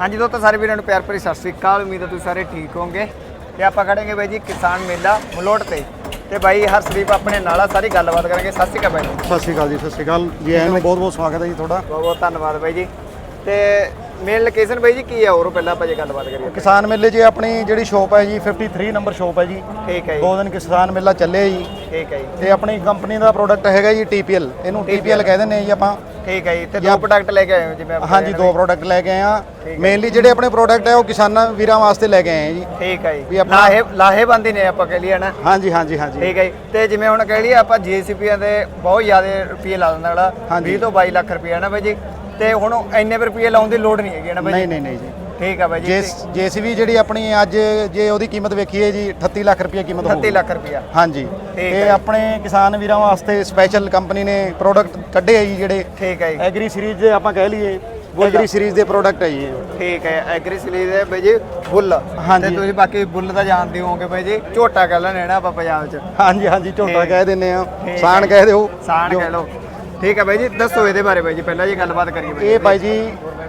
ਹਾਂਜੀ ਦੋਸਤੋ ਸਾਰੇ ਵੀਰਾਂ ਨੂੰ ਪਿਆਰ ਭਰੀ ਸਤਿ ਸ੍ਰੀ ਅਕਾਲ। ਉਮੀਦ ਹੈ ਤੁਸੀਂ ਸਾਰੇ ਠੀਕ ਹੋਵੋਗੇ। ਤੇ ਆਪਾਂ ਖੜेंगे ਬਾਈ ਜੀ ਕਿਸਾਨ ਮੇਲਾ ਮਲੋਟ ਤੇ। ਤੇ ਬਾਈ ਹਰਸ਼ਦੀਪ ਆਪਣੇ ਨਾਲ ਆ ਸਾਰੀ ਗੱਲਬਾਤ ਕਰਾਂਗੇ। ਸਤਿ ਸ੍ਰੀ ਅਕਾਲ ਬਾਈ ਸਤਿ ਸ਼੍ਰੀ ਅਕਾਲ ਜੀ ਸਤਿ ਸ਼੍ਰੀ ਅਕਾਲ। ਜੀ ਆਇਆਂ ਨੂੰ ਬਹੁਤ ਬਹੁਤ ਸਵਾਗਤ ਹੈ ਜੀ ਤੁਹਾਡਾ। ਬਹੁਤ ਬਹੁਤ ਧੰਨਵਾਦ ਬਾਈ ਜੀ। ਤੇ ਮੇਨ ਲੋਕੇਸ਼ਨ ਬਾਈ ਜੀ ਕੀ ਹੈ ਹੋਰ ਪਹਿਲਾਂ ਆਪਾਂ ਜੇ ਗੱਲਬਾਤ ਕਰੀਏ। ਕਿਸਾਨ ਮੇਲੇ 'ਚ ਆਪਣੀ ਜਿਹੜੀ ਸ਼ੋਪ ਹੈ ਜੀ 53 ਨੰਬਰ ਸ਼ੋਪ ਹੈ ਜੀ। ਠੀਕ ਹੈ ਜੀ। ਦੋ ਦਿਨ ਕਿਸਾਨ ਮੇਲਾ ਚੱਲਿਆ ਜੀ। ਠੀਕ ਹੈ ਜੀ। ਤੇ ਆਪਣੀ ਕੰਪਨੀ ਦਾ ਪ੍ਰੋਡਕਟ ਹੈਗਾ ਜੀ TPL ਇਹਨੂੰ TPL ਕਹਿ ਦਿੰਦੇ ਆ ਜੀ ਆਪਾਂ। ਠੀਕ ਹੈ ਜੀ। ਤੇ ਦੋ ਪ੍ਰੋਡਕਟ ਲੈ ਕੇ ਆਏ ਹੋ ਜਿਵੇਂ ਕਹਿ ਰਹੇ ਦੋ ਪ੍ਰੋਡਕਟ ਲੈ ਕੇ ਆਏ ਆ। ਮੇਨਲੀ ਜਿਹੜੇ ਆਪਣੇ ਪ੍ਰੋਡਕਟ ਹੈ ਉਹ ਕਿਸਾਨਾਂ ਵੀਰਾਂ ਵਾਸਤੇ ਲੈ ਕੇ ਆਏ ਆ ਜੀ। ਠੀਕ ਹੈ ਜੀ। ਲਾਹੇ ਲਾਹੇਬੰਦੀ ਨੇ ਆਪਾਂ ਕਹਿ ਲਈਏ ਨਾ ਹਾਂਜੀ ਹਾਂਜੀ ਹਾਂਜੀ। ਠੀਕ ਹੈ ਜੀ। ਤੇ ਜਿਵੇਂ ਹੁਣ ਕਹਿ ਲਈਏ ਆਪਾਂ ਜੀਸੀਪੀਆਂ ਦੇ ਬਹੁਤ ਜ਼ਿਆਦਾ ਰੁਪਏ ਲਾ ਦਿੰਦਾ ਹਾਂਜੀ। 20 ਤੋਂ 22 ਲੱਖ ਰੁਪਏ ਨਾ ਬਾਈ ਜੀ? ਤੇ ਹੁਣ ਇੰਨੇ ਰੁਪਏ ਲਾਉਣ ਦੀ ਲੋੜ ਨਹੀਂ ਹੈਗੀ ਨਾ ਬਾਈ ਨਹੀਂ ਨਹੀਂ ਨਹੀਂ ਜੀ। ਠੀਕ ਆ ਬਾਈ ਜੀ ਜੇ ਜੇਸੀਬੀ ਜਿਹੜੀ ਆਪਣੀ ਅੱਜ ਜੇ ਉਹਦੀ ਕੀਮਤ ਵੇਖੀਏ ਜੀ 38 ਲੱਖ ਰੁਪਏ ਕੀਮਤ 38 ਹੋਊਗੀ ਲੱਖ ਰੁਪਇਆ। ਹਾਂਜੀ। ਠੀਕ ਤੇ ਹੈ। ਆਪਣੇ ਕਿਸਾਨ ਵੀਰਾਂ ਵਾਸਤੇ ਸਪੈਸ਼ਲ ਕੰਪਨੀ ਨੇ ਪ੍ਰੋਡਕਟ ਕੱਢੇ ਆ ਜੀ ਜਿਹੜੇ। ਠੀਕ ਹੈ ਜੀ। ਐਗਰੀ ਸੀਰੀਜ਼ ਆਪਾਂ ਕਹਿ ਲਈਏ ਐਗਰੀ ਸੀਰੀਜ਼ ਦੇ ਪ੍ਰੋਡਕਟ ਹੈ ਜੀ ਇਹ। ਠੀਕ ਹੈ ਐਗਰੀ ਸਲੀਜ ਦੇ ਬਾਈ ਜੀ ਬੁੱਲ। ਤੇ ਤੁਸੀਂ ਬਾਕੀ ਬੁੱਲ ਤਾਂ ਜਾਣਦੇ ਹੋਵੋਗੇ ਬਾਈ ਜੀ ਝੋਟਾ ਕਹਿ ਲੈਣੇ ਆਪਾਂ ਪੰਜਾਬ 'ਚ। ਹਾਂਜੀ ਹਾਂਜੀ ਝੋਟਾ। ਕਹਿ ਦਿੰਦੇ ਆ। ਹੈ। ਕਹਿ ਦਿਓ। ਜੋ- ਕਹਿ ਲਓ। ਠੀਕ ਹੈ ਬਾਈ ਜੀ ਦੱਸੋ ਇਹਦੇ ਬਾਰੇ ਬਾਈ ਜੀ ਪਹਿਲਾਂ ਜੀ ਗੱਲਬਾਤ ਕਰੀਏ ਬਾਈ ਇਹ ਬਾਈ ਜੀ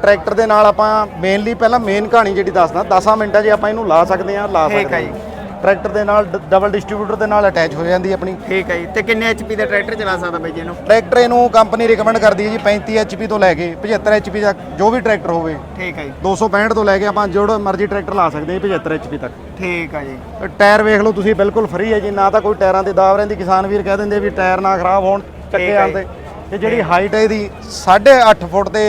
ਟਰੈਕਟਰ ਦੇ ਨਾਲ ਆਪਾਂ ਮੇਨਲੀ ਪਹਿਲਾਂ ਮੇਨ ਕਹਾਣੀ ਜਿਹੜੀ ਦੱਸਦਾ 10 ਮਿੰਟਾਂ 'ਚ ਆਪਾਂ ਇਹਨੂੰ ਲਾ ਸਕਦੇ ਆ ਲਾ ਠੀਕ ਸਕਦੇ ਹੈ। ਹਾਂ ਟਰੈਕਟਰ ਦੇ ਨਾਲ ਡਬਲ ਡਿਸਟ੍ਰੀਬਿਊਟਰ ਦੇ ਨਾਲ ਅਟੈਚ ਹੋ ਜਾਂਦੀ ਹੈ ਆਪਣੀ। ਠੀਕ ਹੈ ਜੀ ਤੇ ਕਿੰਨੇ ਐਚਪੀ ਦਾ ਟਰੈਕਟਰ ਚਲਾ ਸਕਦਾ ਬਾਈ ਜੀ ਇਹਨੂੰ? ਟਰੈਕਟਰ ਇਹਨੂੰ ਕੰਪਨੀ ਰਿਕਮੈਂਡ ਕਰਦੀ ਹੈ ਜੀ 35 ਐਚਪੀ ਤੋਂ ਲੈ ਕੇ 75 ਐਚਪੀ ਤੱਕ ਜੋ ਵੀ ਟਰੈਕਟਰ ਹੋਵੇ। ਠੀਕ ਹੈ ਜੀ। 265 ਤੋਂ ਲੈ ਕੇ ਆਪਾਂ ਜਿਹੜਾ ਮਰਜ਼ੀ ਟਰੈਕਟਰ ਲਾ ਸਕਦੇ ਹਾਂ 75 ਐਚਪੀ ਤੱਕ। ਠੀਕ ਹੈ ਜੀ। ਟਾਇਰ ਵੇਖ ਲਓ ਤੁਸੀਂ ਬਿਲਕੁਲ ਫ੍ਰੀ ਹੈ ਜੀ ਨਾ ਤਾਂ ਕੋਈ ਟਾਇਰਾਂ ਤੇ ਦਾਵ ਰਹਿੰਦੀ ਕਿਸਾਨ ਵੀਰ ਕਹਿ ਦਿੰਦੇ ਵੀ ਟਾਇਰ ਨਾ ਖਰਾਬ ਹੋਣ ਚੱਕੇ ਹੈ ਆਂਦੇ ਤੇ ਜਿਹੜੀ ਹਾਈਟ ਹੈ ਇਹਦੀ 8.5 ਫੁੱਟ ਤੇ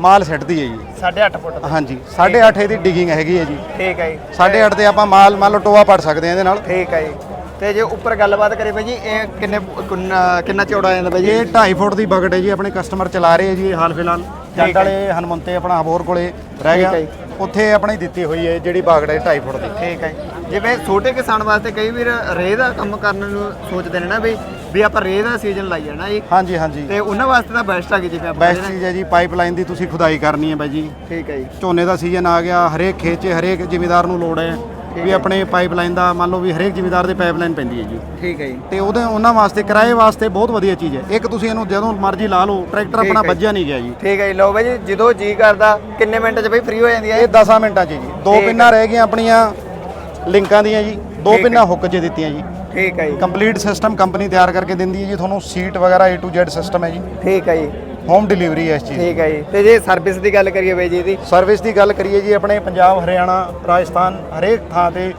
ਮਾਲ ਸਿੱਟਦੀ ਹੈ ਜੀ। 8.5 ਫੁੱਟ ਦਾ ਹਾਂਜੀ 8.5 ਇਹਦੀ ਡਿਗਿੰਗ ਹੈਗੀ ਹੈ ਜੀ। ਠੀਕ ਹੈ ਜੀ। 8.5 ਤੇ ਆਪਾਂ ਮਾਲ ਮੰਨ ਲਓ ਟੋਆ ਪੜ ਸਕਦੇ ਹਾਂ ਇਹਦੇ ਨਾਲ। ਠੀਕ ਹੈ ਜੀ। ਤੇ ਜੇ ਉੱਪਰ ਗੱਲਬਾਤ ਕਰੀਏ ਬਾਈ ਜੀ ਇਹ ਕਿੰਨੇ ਕਿੰਨਾ ਕਿੰਨਾ ਚੌੜਾ ਆ ਜਾਂਦਾ ਬਾਈ ਜੀ? ਇਹ 2.5 ਫੁੱਟ ਦੀ ਬਕਟ ਹੈ ਜੀ ਆਪਣੇ ਕਸਟਮਰ ਚਲਾ ਰਹੇ ਹੈ ਜੀ ਇਹ ਹਾਲ ਫਿਲਹਾਲ। ਜੱਟ। ਵਾਲੇ ਹਨਮੰਤੇ ਆਪਣਾ ਹਬੋਰ ਕੋਲੇ ਰਹਿ ਠੀਕ ਗਿਆ। ਹੈ ਉੱਥੇ ਆਪਣੀ ਦਿੱਤੀ ਹੋਈ ਹੈ ਜਿਹੜੀ ਬਾਗੜ ਹੈ 2.5 ਫੁੱਟ ਦੀ। ਠੀਕ ਹੈ ਜੀ। ਜਿਵੇਂ ਛੋਟੇ ਕਿਸਾਨ ਵਾਸਤੇ ਕਈ ਵੀਰ ਰੇਹ ਦਾ ਕੰਮ ਕਰਨ ਨੂੰ ਸੋਚਦੇ ਨੇ ਨਾ ਵੀ ਵੀ ਆਪਾਂ ਰੇਹ ਦਾ ਸੀਜ਼ਨ ਲਾਈਏ ਨਾ ਜੀ। ਹਾਂਜੀ ਹਾਂਜੀ। ਤੇ ਉਹਨਾਂ ਵਾਸਤੇ ਤਾਂ ਬੈਸਟ ਆ ਗਈ ਜਿਵੇਂ ਆਪਾਂ ਬੈਸਟ ਚੀਜ਼ ਹੈ ਜੀ ਪਾਈਪਲਾਈਨ ਦੀ ਤੁਸੀਂ ਖੁਦਾਈ ਕਰਨੀ ਹੈ ਬਾਈ ਜੀ। ਠੀਕ ਹੈ ਜੀ। ਝੋਨੇ ਦਾ ਸੀਜ਼ਨ ਆ ਗਿਆ ਹਰੇਕ ਖੇਤ 'ਚ ਹਰੇਕ ਜ਼ਿਮੀਦਾਰ ਨੂੰ ਲੋੜ ਹੈ ਵੀ ਆਪਣੇ ਪਾਈਪਲਾਈਨ ਦਾ ਮੰਨ ਲਓ ਵੀ ਹਰੇਕ ਜ਼ਿਮੀਦਾਰ ਦੇ ਪਾਈਪਲਾਈਨ ਪੈਂਦੀ ਹੈ ਜੀ। ਠੀਕ ਹੈ ਜੀ। ਤੇ ਉਹਦੇ ਉਹਨਾਂ ਵਾਸਤੇ ਕਿਰਾਏ ਵਾਸਤੇ ਬਹੁਤ ਵਧੀਆ ਚੀਜ਼ ਹੈ। ਇੱਕ ਤੁਸੀਂ ਇਹਨੂੰ ਜਦੋਂ ਮਰਜ਼ੀ ਲਾ ਲਓ ਟਰੈਕਟਰ ਆਪਣਾ। ਵੱਜਿਆ ਨਹੀਂ ਗਿਆ ਜੀ। ਠੀਕ ਹੈ ਜੀ। ਲਓ ਬਾਈ ਜੀ ਜਦੋਂ ਜੀ ਕਰਦਾ ਕਿੰਨੇ ਮਿੰਟ 'ਚ ਬਈ ਫ੍ਰੀ ਹੋ ਜਾਂਦੀ ਹੈ ਇਹ 10 ਮਿੰਟਾਂ 'ਚ ਜੀ। ਦੋ। ਪਿੰਨਾਂ ਰਹਿ ਗਈਆਂ ਆਪਣੀਆਂ। ਲਿੰਕਾਂ ਦੀਆਂ ਜੀ ਦੋ। ਪਿੰਨਾਂ ਹੁੱਕ 'ਚ ਦਿੱਤੀਆਂ ਜੀ। ਠੀਕ ਹੈ ਜੀ। ਕੰਪਲੀਟ ਸਿਸਟਮ ਕੰਪਨੀ ਤਿਆਰ ਕਰਕੇ ਦਿੰਦੀ ਹੈ ਜੀ ਤੁਹਾਨੂੰ ਸੀਟ ਵਗੈਰਾ A to Z ਸਿਸਟਮ ਹੈ ਜੀ। ਠੀਕ ਹੈ ਜੀ। ਹੋਮ ਡਿਲੀਵਰੀ ਹੈ ਇਸ ਚੀਜ਼ ਦੀ। ਠੀਕ ਹੈ ਜੀ। ਤੇ ਜੇ ਸਰਵਿਸ ਦੀ ਗੱਲ ਕਰੀਏ ਬਾਈ ਜੀ ਇਹਦੀ? ਸਰਵਿਸ ਦੀ ਗੱਲ ਕਰੀਏ ਜੀ ਆਪਣੇ ਪੰਜਾਬ ਹਰਿਆਣਾ ਰਾਜਸਥਾਨ ਹਰੇਕ ਥਾਂ ਤੇ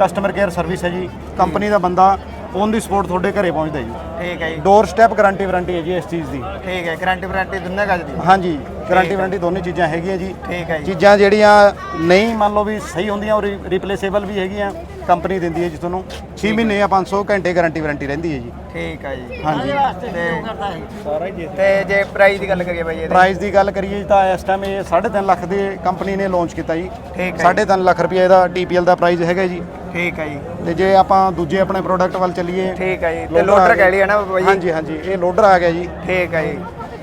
ਕਸਟਮਰ ਕੇਅਰ ਸਰਵਿਸ ਹੈ ਜੀ। ਕੰਪਨੀ ਦਾ ਬੰਦਾ ਔਨ ਦੀ ਸਪੋਰਟ ਤੁਹਾਡੇ ਘਰੇ ਪਹੁੰਚਦਾ ਜੀ। ਠੀਕ ਹੈ ਜੀ। ਡੋਰ ਸਟੈਪ ਗਾਰੰਟੀ ਵਾਰੰਟੀ ਹੈ ਜੀ ਇਸ ਚੀਜ਼ ਦੀ। ਠੀਕ ਹੈ ਗਾਰੰਟੀ ਵਾਰੰਟੀ ਦੋਨੇ ਗੱਲ ਦੀ ਹਾਂਜੀ ਗਾਰੰਟੀ। ਵਾਰੰਟੀ ਦੋਨੇ ਚੀਜ਼ਾਂ ਹੈਗੀਆਂ ਜੀ। ਠੀਕ ਹੈ ਜੀ। ਚੀਜ਼ਾਂ ਜਿਹੜੀਆਂ ਨਹੀਂ ਮੰਨ ਲਓ ਵੀ ਸਹੀ ਹੁੰਦੀਆਂ ਉਹ ਰਿਪਲੇਸੇਬਲ ਵੀ ਹੈਗੀਆਂ ਕੰਪਨੀ ਦਿੰਦੀ ਹੈ ਜੀ ਤੁਹਾਨੂੰ। 6 ਮਹੀਨੇ ਜਾਂ 500 ਘੰਟੇ ਗਾਰੰਟੀ ਵਾਰੰਟੀ ਰਹਿੰਦੀ ਹੈ ਜੀ। ਠੀਕ ਹੈ ਜੀ। ਹਾਂਜੀ। ਤੇ ਤੇ ਜੇ ਪ੍ਰਾਈਸ ਦੀ ਗੱਲ ਕਰੀਏ ਬਾਈ ਜੀ ਇਹਦੀ ਪ੍ਰਾਈਸ ਦੀ ਗੱਲ ਕਰੀਏ ਜੀ ਤਾਂ ਇਸ ਟਾਈਮ ਇਹ 3.5 ਲੱਖ ਦੇ ਕੰਪਨੀ ਨੇ ਲਾਂਚ ਕੀਤਾ ਜੀ। ਠੀਕ ਹੈ 3.5 ਲੱਖ ਰੁਪਏ ਇਹਦਾ TPL ਦਾ ਪ੍ਰਾਈਸ ਹੈਗਾ ਜੀ। ਠੀਕ ਹੈ ਜੀ। ਤੇ ਜੇ ਆਪਾਂ ਦੂਜੇ ਆਪਣੇ ਪ੍ਰੋਡਕਟ ਵੱਲ ਚੱਲੀਏ ਠੀਕ ਹੈ ਜੀ। ਤੇ ਲੋਡਰ ਕਹਿ ਲਈਏ ਨਾ ਬਾਈ ਹਾਂਜੀ ਹਾਂਜੀ ਇਹ ਲੋਡਰ ਆ ਗਿਆ ਜੀ। ਠੀਕ ਹੈ ਜੀ।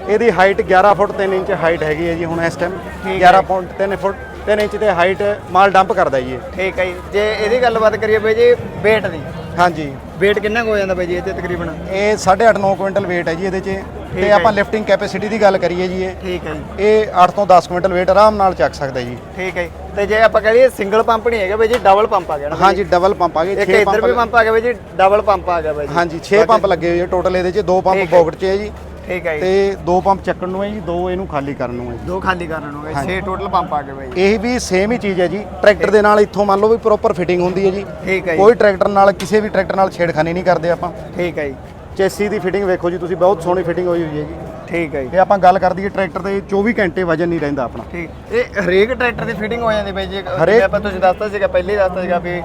ਇਹਦੀ ਹਾਈਟ 11 ਫੁੱਟ 3 ਇੰਚ ਹਾਈਟ ਹੈਗੀ ਹੈ ਜੀ ਹੁਣ ਇਸ ਟਾਈਮ ਠੀਕ ਹੈ। 11 ਫੁੱਟ 3 ਫੁੱਟ 3 ਇੰਚ ਤੇ ਹਾਈਟ ਮਾਲ ਡੰਪ ਕਰਦਾ ਜੀ ਠੀਕ ਹੈ ਜੀ। ਜੇ ਇਹਦੀ ਗੱਲਬਾਤ ਕਰੀਏ ਬਾਈ ਜੀ weight ਦੀ। ਹਾਂਜੀ। weight ਕਿੰਨਾ ਕੁ ਹੋ ਜਾਂਦਾ ਬਾਈ ਜੀ ਇਹ ਤੇ ਤਕਰੀਬਨ? ਇਹ 8.5 9 ਕੁਇੰਟਲ weight ਹੈ ਜੀ ਇਹਦੇ 'ਚ। ਤੇ ਹੈ ਆਪਾਂ। ਲਿਫਟਿੰਗ ਕੈਪੈਸਿਟੀ ਦੀ ਗੱਲ ਕਰੀਏ ਜੀ ਇਹ ਠੀਕ ਹੈ ਜੀ ਇਹ 8 ਤੋਂ 10 ਕੁਇੰਟਲ weight ਆਰਾਮ ਨਾਲ ਚੱਕ ਸਕਦਾ ਜੀ ਠੀਕ ਹੈ। ਤੇ ਜੇ ਆਪਾਂ ਕਹ ਲਈਏ ਸਿੰਗਲ ਪੰਪ ਨਹੀਂ ਹੈਗਾ ਬਾਈ ਜੀ ਡਬਲ ਪੰਪ ਆ ਗਿਆ ਨਾ ਡਬਲ ਪੰਪ ਆ ਇੱਕ 6 ਇੱਧਰ ਵੀ ਪੰਪ ਪੰਪ ਆ ਗਿਆ ਬਾਈ ਜੀ ਡਬਲ ਪੰਪ ਆ ਗਿਆ ਬਾਈ ਜੀ ਹਾਂਜੀ 6 ਪੰਪ ਲੱਗੇ ਹੋਏ ਆ ਟੋਟਲ ਇਹਦੇ 'ਚ ਦੋ ਪੰਪ ਹੈ। ਪੌਕਟ 'ਚ ਹੈ ਜੀ ਠੀਕ ਹੈ ਜੀ ਤੇ ਦੋ ਪੰਪ ਚੱਕਣ ਨੂੰ ਹੈ ਜੀ ਦੋ ਇਹਨੂੰ ਖਾਲੀ ਕਰਨ ਨੂੰ ਹੈ ਦੋ ਖਾਲੀ ਕਰਨ ਨੂੰ 6 ਟੋਟਲ ਪੰਪ ਆ ਗਏ ਬਾਈ ਇਹ ਵੀ ਸੇਮ ਹੀ ਚੀਜ਼ ਹੈ ਜੀ ਟਰੈਕਟਰ ਦੇ ਨਾਲ ਇੱਥੋਂ ਮੰਨ ਲਓ ਵੀ ਪ੍ਰੋਪਰ ਫਿਟਿੰਗ ਹੁੰਦੀ ਹੈ ਜੀ ਠੀਕ ਹੈ ਕੋਈ ਟਰੈਕਟਰ ਨਾਲ ਕਿਸੇ ਵੀ ਟਰੈਕਟਰ ਨਾਲ ਛੇੜਖਾਨੀ ਨਹੀਂ ਕਰਦੇ ਆਪਾਂ ਠੀਕ ਹੈ ਜੀ ਚੈਸੀ ਦੀ ਫਿਟਿੰਗ ਵੇਖੋ ਜੀ ਤੁਸੀਂ ਬਹੁਤ ਸੋਹਣੀ ਫਿਟਿੰਗ ਹੋਈ ਹੋਈ ਹੈ ਜੀ ਠੀਕ ਹੈ ਜੀ। ਤੇ ਆਪਾਂ ਗੱਲ ਕਰ ਦਈਏ ਟਰੈਕਟਰ ਤੇ 24 ਘੰਟੇ ਵਜਨ ਨਹੀਂ ਰਹਿੰਦਾ ਆਪਣਾ। ਠੀਕ। ਇਹ ਹਰੇਕ ਟਰੈਕਟਰ ਦੀ ਫਿਟਿੰਗ ਹੋ ਜਾਂਦੀ ਬਾਈ ਜੀ। ਜਿਵੇਂ ਆਪਾਂ ਤੁਸੀਂ ਦੱਸਤਾ ਸੀਗਾ ਪਹਿਲੇ ਦੱਸਤਾ ਸੀਗਾ ਵੀ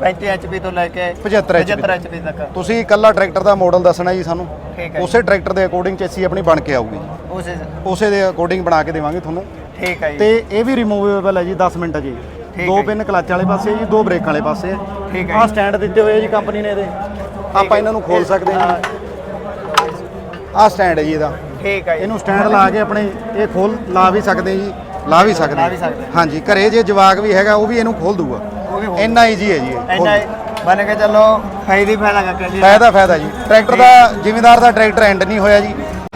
35 ਐਚਪੀ ਤੋਂ ਲੈ ਕੇ 75 HP 75 ਐਚਪੀ ਤੱਕ। ਤੁਸੀਂ ਇਕੱਲਾ ਟਰੈਕਟਰ ਦਾ ਮਾਡਲ ਦੱਸਣਾ ਜੀ ਸਾਨੂੰ। ਠੀਕ ਹੈ ਉਸੇ ਟਰੈਕਟਰ ਦੇ ਅਕੋਰਡਿੰਗ ਚੈਸੀ ਆਪਣੀ ਬਣ ਕੇ ਆਊਗੀ ਉਸੇ ਉਸੇ ਦੇ ਅਕੋਰਡਿੰਗ ਬਣਾ ਕੇ ਦੇਵਾਂਗੇ ਤੁਹਾਨੂੰ। ਠੀਕ ਹੈ ਜੀ। ਤੇ ਇਹ ਵੀ ਰਿਮੂਵੇਬਲ ਹੈ ਜੀ 10 ਮਿੰਟ ਜੀ। ਦੋ ਪਿੰਨ ਕਲੱਚ ਵਾਲੇ ਪਾਸੇ ਜੀ ਦੋ ਬ੍ਰੇਕ ਵਾਲੇ ਪਾਸੇ ਠੀਕ ਹੈ ਆਹ ਸਟੈਂਡ ਦਿੱਤੇ ਹੋਏ ਆ ਜੀ ਕੰਪਨੀ ਨੇ ਇਹਦੇ। ਆਪਾਂ ਇਹਨਾਂ ਨੂੰ ਖੋਲ ਸਕਦੇ ਹਾਂ। ਆਹ ਸਟੈਂਡ ਹੈ ਜੀ ਇਹਦਾ। ਠੀਕ ਹੈ ਜੀ। ਇਹਨੂੰ ਸਟੈਂਡ ਲਾ ਕੇ ਆਪਣੇ ਇਹ ਖੋਲ ਲਾ ਵੀ ਸਕਦੇ ਜੀ ਲਾ ਵੀ ਸਕਦੇ ਲਾ ਵੀ ਸਕਦੇ। ਹਾਂਜੀ ਘਰੇ ਜੇ ਜਵਾਕ ਵੀ ਹੈਗਾ ਉਹ ਵੀ ਇਹਨੂੰ ਖੋਲ ਦੂਗਾ। ਉਹ ਵੀ ਇੰਨਾ ਈਜੀ ਹੈ ਜੀ ਇਹ। ਇੰਨਾ ਬਣ ਕੇ ਚੱਲੋ ਫਾਇਦੇ ਹੀ ਫਾਇਦਾ ਕਰਕੇ ਜੀ। ਫਾਇਦਾ ਫਾਇਦਾ ਜੀ। ਟਰੈਕਟਰ ਦਾ ਜ਼ਿਮੀਦਾਰ ਦਾ ਟਰੈਕਟਰ ਐਂਡ ਨਹੀਂ ਹੋਇਆ ਜੀ।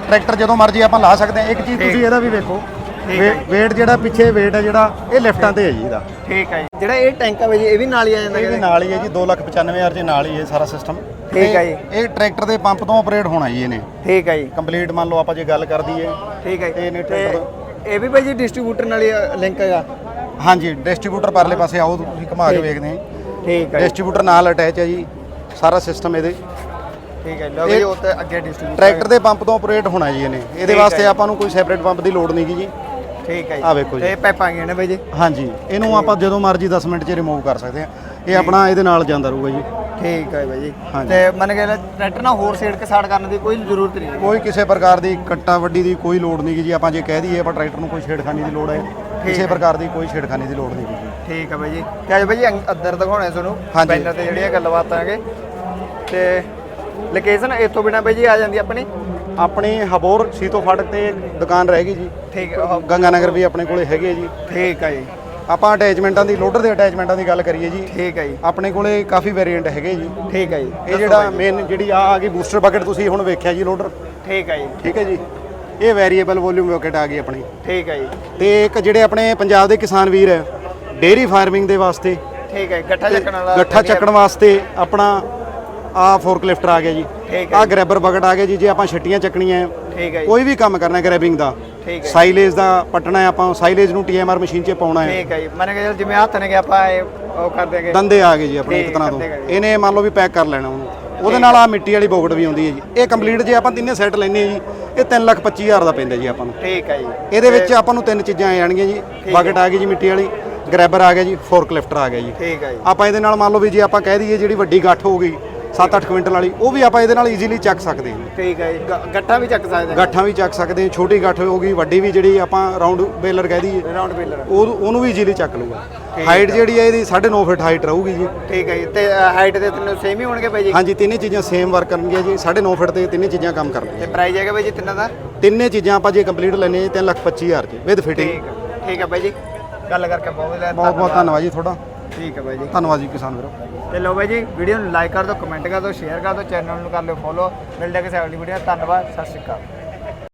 ਟਰੈਕਟਰ ਜਦੋਂ ਮਰਜ਼ੀ ਆਪਾਂ ਲਾ ਸਕਦੇ ਹਾਂ। ਇੱਕ ਚੀਜ਼ ਤੁਸੀਂ ਇਹਦਾ ਵੀ ਵੇਖੋ। ਠੀਕ ਹੈ। weight ਜਿਹੜਾ ਪਿੱਛੇ weight ਹੈ ਜਿਹੜਾ ਇਹ ਲਿਫਟਾਂ ਤੇ ਹੈ ਜੀ ਇਹਦਾ। ਠੀਕ ਹੈ ਜੀ। ਜਿਹੜਾ ਇਹ ਟੈਂਕ ਬਾਈ ਜੀ ਇਹ ਵੀ ਨਾਲ ਹੀ ਆ ਜਾਂਦਾ ਇਹ ਵੀ? ਨਾਲ ਹੀ ਹੈ ਜੀ। 295000 ਦੇ ਨਾਲ ਹੀ ਹੈ ਸਾਰਾ ਸਿਸਟਮ ਠੀਕ ਹੈ ਜੀ। ਇਹ ਟਰੈਕਟਰ ਦੇ ਪੰਪ ਤੋਂ ਆਪਰੇਟ ਹੋਣਾ ਜੀ ਇਹਨੇ। ਠੀਕ ਹੈ ਜੀ। ਕੰਪਲੀਟ ਮੰਨ ਲਓ ਆਪਾਂ ਜੇ ਗੱਲ ਕਰ ਦਈਏ। ਠੀਕ ਹੈ ਤੇ ਇਹਨੇ ਟਰੈਕਟਰ ਇਹ ਵੀ ਬਾਈ ਜੀ ਡਿਸਟ੍ਰੀਬਿਊਟਰ ਨਾਲ ਹੀ ਲਿੰਕ ਹੈਗਾ? ਹਾਂਜੀ ਡਿਸਟ੍ਰੀਬਿਊਟਰ ਪਰਲੇ ਪਾਸੇ ਆਓ ਤੁਸੀਂ ਘੁਮਾ ਕੇ। ਵੇਖਦੇ ਹਾਂ ਠੀਕ ਹੈ ਜੀ, ਡਿਸਟ੍ਰੀਬਿਊਟਰ ਨਾਲ ਅਟੈਚ ਹੈ ਜੀ ਸਾਰਾ ਸਿਸਟਮ ਇਹਦੇ। ਠੀਕ ਹੈ ਲਓ ਇਹ- ਉਹ ਤੇ ਅੱਗੇ ਡਿਸਟ੍ਰੀਬਿਊਟਰ ਟਰੈਕਟਰ ਦੇ ਪੰਪ ਤੋਂ ਆਪਰੇਟ ਹੋਣਾ ਜੀ ਇਹਨੇ। ਇਹਦੇ ਵਾਸਤੇ ਜੀ। ਆਪਾਂ ਨੂੰ ਕੋਈ ਸੈਪਰੇਟ ਪੰਪ ਦੀ ਲੋੜ ਨਹੀਂਗੀ ਜੀ। ਠੀਕ ਹੈ ਜੀ। ਆਹ ਵੇਖੋ ਜੀ। ਤੇ ਪਾਈਪਾਂ ਗਏ ਨੇ ਬਾਈ ਜੀ ਹਾਂਜੀ। ਇਹਨੂੰ ਆਪਾਂ ਜਦੋਂ ਮਰਜ਼ੀ 10 ਮਿੰਟ 'ਚ ਰਿਮੂਵ ਕਰ ਸਕਦੇ ਹਾਂ ਇਹ ਆਪਣਾ ਇਹਦੇ ਨਾਲ ਜਾਂਦਾ ਰਹੂਗਾ ਜੀ। ਠੀਕ ਹੈ ਬਾਈ ਜੀ। ਹਾਂਜੀ। ਤੇ ਮੰਨ ਕੇ ਚੱਲੋ ਟਰੈਕਟਰ ਨਾਲ ਹੋਰ ਸੇੜ ਕੇ ਸਾੜ ਕਰਨ ਦੀ ਕੋਈ ਜ਼ਰੂਰਤ ਨਹੀਂ ਕੋਈ ਕਿਸੇ ਪ੍ਰਕਾਰ ਦੀ ਕੱਟਾ ਵੱਡੀ ਦੀ ਕੋਈ ਲੋੜ ਨਹੀਂਗੀ ਜੀ ਆਪਾਂ ਜੇ ਕਹਿ ਦਈਏ ਆਪਾਂ ਟਰੈਕਟਰ ਨੂੰ ਕੋਈ ਛੇੜਖਾਨੀ ਦੀ ਲੋੜ ਹੈ ਕਿਸੇ। ਪ੍ਰਕਾਰ ਦੀ ਕੋਈ ਛੇੜਖਾਨੀ ਦੀ ਲੋੜ ਨਹੀਂਗੀ ਜੀ। ਠੀਕ ਹੈ ਬਾਈ ਜੀ। ਤੇ ਅੱਜ ਬਾਈ ਜੀ ਅੰਗ- ਅੰਦਰ ਦਿਖਾਉਣੇ ਤੁਹਾਨੂੰ ਹਾਂਜੀ। ਬੈਨਰ ਤੇ ਜਿਹੜੀਆਂ ਗੱਲਬਾਤਾਂ ਹੈਗੇ ਤੇ ਲੋਕੇਸ਼ਨ ਇੱਥੋਂ ਬਿਨਾ ਬਾਈ ਜੀ ਆ ਜਾਂਦੀ ਆਪਣੀ? ਆਪਣੀ ਹਬੋਰ ਸੀਤੋ ਫਾਟਕ ਤੇ ਦੁਕਾਨ ਰਹੇਗੀ ਜੀ। ਠੀਕ ਹੈ ਉਹ- ਗੰਗਾ ਨਗਰ ਵੀ ਆਪਣੇ ਕੋਲੇ ਹੈਗੇ ਜੀ। ਠੀਕ ਹੈ ਜੀ। ਆਪਾਂ ਅਟੈਚਮੈਂਟਾਂ ਦੀ ਲੋਡਰ ਦੇ ਅਟੈਚਮੈਂਟਾਂ ਦੀ ਗੱਲ ਕਰੀਏ ਜੀ। ਠੀਕ ਹੈ ਜੀ। ਆਪਣੇ ਕੋਲੇ ਕਾਫੀ ਵੇਰੀਐਂਟ ਹੈਗੇ ਜੀ। ਠੀਕ ਹੈ ਜੀ। ਇਹ ਜਿਹੜਾ ਮੇਨ ਜਿਹੜੀ ਆ ਆ ਗਈ ਬੂਸਟਰ ਬਕਟ ਤੁਸੀਂ ਹੁਣ ਵੇਖਿਆ ਜੀ ਲੋਡਰ ਠੀਕ ਹੈ ਜੀ। ਠੀਕ ਹੈ ਜੀ। ਇਹ ਵੇਰੀਏਬਲ ਵੋਲਿਊਮ ਬਕਟ ਆ ਗਈ ਆਪਣੀ। ਠੀਕ ਹੈ ਜੀ। ਤੇ ਇੱਕ ਜਿਹੜੇ ਆਪਣੇ ਪੰਜਾਬ ਦੇ ਕਿਸਾਨ ਵੀਰ ਹੈ ਡੇਰੀ ਫਾਰਮਿੰਗ ਦੇ ਵਾਸਤੇ। ਠੀਕ ਹੈ ਗੱਠਾ ਚੱਕਣ ਵਾਲਾ ਗੱਠਾ ਚੱਕਣ ਵਾਸਤੇ ਆਪਣਾ ਆ ਫੋਰਕ ਲਿਫਟਰ ਆ ਗਿਆ ਜੀ। ਠੀਕ ਹੈ ਆ ਗ੍ਰੈਬਰ ਬਕਟ ਆ ਗਿਆ ਜੀ ਜੇ ਆਪਾਂ ਛੱਟੀਆਂ ਚੱਕਣੀਆਂ ਹੈ, ਠੀਕ ਹੈ ਕੋਈ ਵੀ ਕੰਮ ਕਰਨਾ ਗ੍ਰੈਬਿੰਗ ਦਾ। ਠੀਕ ਹੈ ਸਾਈਲੇਜ ਦਾ ਪਟਣਾ ਹੈ ਆਪਾਂ ਸਾਈਲੇਜ ਨੂੰ ਟੀਐਮਆਰ ਮਸ਼ੀਨ 'ਚ ਪਾਉਣਾ ਹੈ। ਠੀਕ ਹੈ ਜੀ। ਮੰਨ ਕੇ ਜਿਵੇਂ ਹੱਥ ਨੇ ਕਿ ਆਪਾਂ ਇਹ ਉਹ ਕਰ ਦੇਗੇ। ਦੰਦੇ ਆ ਗਏ ਜੀ ਆਪਣੇ ਇੱਕ ਤਰ੍ਹਾਂ ਤੋਂ। ਇਹਨੇ ਮੰਨ ਲਓ ਵੀ ਪੈਕ ਕਰ ਲੈਣਾ ਉਹਨੂੰ। ਉਹਦੇ ਨਾਲ ਆ ਮਿੱਟੀ ਵਾਲੀ ਬੋਕਟ ਵੀ ਆਉਂਦੀ ਹੈ ਜੀ। ਇਹ ਕੰਪਲੀਟ ਜੇ ਆਪਾਂ ਤਿੰਨੇ ਸੈੱਟ ਲੈਨੇ ਜੀ ਇਹ 325000 ਦਾ ਪੈਂਦਾ ਜੀ ਆਪਾਂ ਨੂੰ। ਠੀਕ ਹੈ ਜੀ। ਇਹਦੇ ਵਿੱਚ ਆਪਾਂ ਨੂੰ ਤਿੰਨ ਚੀਜ਼ਾਂ ਆ ਜਾਣਗੀਆਂ ਜੀ। ਬਕਟ ਆ ਗਈ ਜੀ ਮਿੱਟੀ ਵਾਲੀ ਗ੍ਰੈਬਰ ਆ ਗਿਆ ਜੀ ਫੋਰਕ ਲਿਫਟਰ ਆ ਗਿਆ ਜੀ। ਠੀਕ ਹੈ ਜੀ। ਆਪਾਂ ਇਹਦੇ ਨਾਲ ਮੰਨ ਲਓ ਵੀ ਜੇ ਆਪਾਂ ਕਹਿ ਦਈਏ ਜਿਹੜੀ ਵੱਡੀ ਗੱਠ ਹੋ ਗਈ 7-8 ਕੁਇੰਟਲ ਵਾਲੀ ਉਹ ਵੀ ਆਪਾਂ ਇਹਦੇ ਨਾਲ ਈਜ਼ੀਲੀ ਚੱਕ ਸਕਦੇ ਹਾਂ। ਠੀਕ ਹੈ ਜੀ। ਗ- ਗੱਠਾ ਵੀ ਚੱਕ ਸਕਦੇ ਗੱਠਾਂ ਵੀ ਚੱਕ ਸਕਦੇ ਹਾਂ ਛੋਟੀ ਗੱਠ ਹੋ ਗਈ ਵੱਡੀ ਵੀ ਜਿਹੜੀ ਆਪਾਂ ਰਾਉਂਡ ਬੇਲਰ ਕਹਿ ਦਈਏ ਰਾਉਂਡ ਬਿਲਰ ਉਹ ਉਹਨੂੰ ਵੀ ਈਜ਼ੀਲੀ ਚੱਕ ਲੂਗਾ ਹਾਈਟ ਜਿਹੜੀ ਹੈ ਇਹਦੀ 9.5 ਫਿਟ ਹਾਈਟ ਰਹੂਗੀ ਜੀ। ਠੀਕ ਹੈ ਜੀ। ਤੇ ਹਾਈਟ ਦੇ ਤਿੰਨੋਂ ਸੇਮ ਹੀ ਹੋਣਗੇ ਬਾਈ ਜੀ? ਹਾਂਜੀ ਤਿੰਨੇ ਚੀਜ਼ਾਂ ਸੇਮ ਵਰਕ ਕਰਨਗੀਆਂ ਜੀ। 9.5 ਫਿਟ ਤੇ ਤਿੰਨੇ ਚੀਜ਼ਾਂ ਕੰਮ ਤੇ ਕਰਨਗੀਆਂ ਪ੍ਰਾਈਸ ਹੈਗਾ ਬਾਈ ਜੀ ਤਿੰਨਾਂ ਦਾ? ਤਿੰਨੇ ਚੀਜ਼ਾਂ ਆਪਾਂ ਜੇ ਕੰਪਲੀਟ ਲੈਣੇ ਜੀ 325000 ਚ ਵਿਦ ਫਿਟਿੰਗ ਠੀਕ ਹੈ। ਠੀਕ ਹੈ ਬਾਈ ਜੀ। ਗੱਲ ਕਰਕੇ ਬਹੁਤ ਵਧੀਆ। ਬਹੁਤ ਬਹੁਤ ਧੰਨਵਾਦ ਜੀ ਤੁਹਾਡਾ। ਠੀਕ ਹੈ ਬਾਈ ਜੀ। ਧੰਨਵਾਦ ਜੀ ਕਿਸਾਨ ਵੀਰੋ। ਤੇ ਲੋ ਬਾਈ ਜੀ ਵੀਡੀਓ ਨੂੰ ਲਾਈਕ ਕਰ ਦਿਓ ਕਮੈਂਟ ਕਰ ਦਿਓ ਸ਼ੇਅਰ ਕਰ ਦਿਓ ਚੈਨਲ ਨੂੰ ਕਰ ਲਿਓ ਫੋਲੋ ਮਿਲਦੇ ਹਾਂ ਕਿਸੇ ਅਗਲੀ ਵੀਡੀਓ ਧੰਨਵਾਦ ਸਤਿ ਸ਼੍ਰੀ ਅਕਾਲ।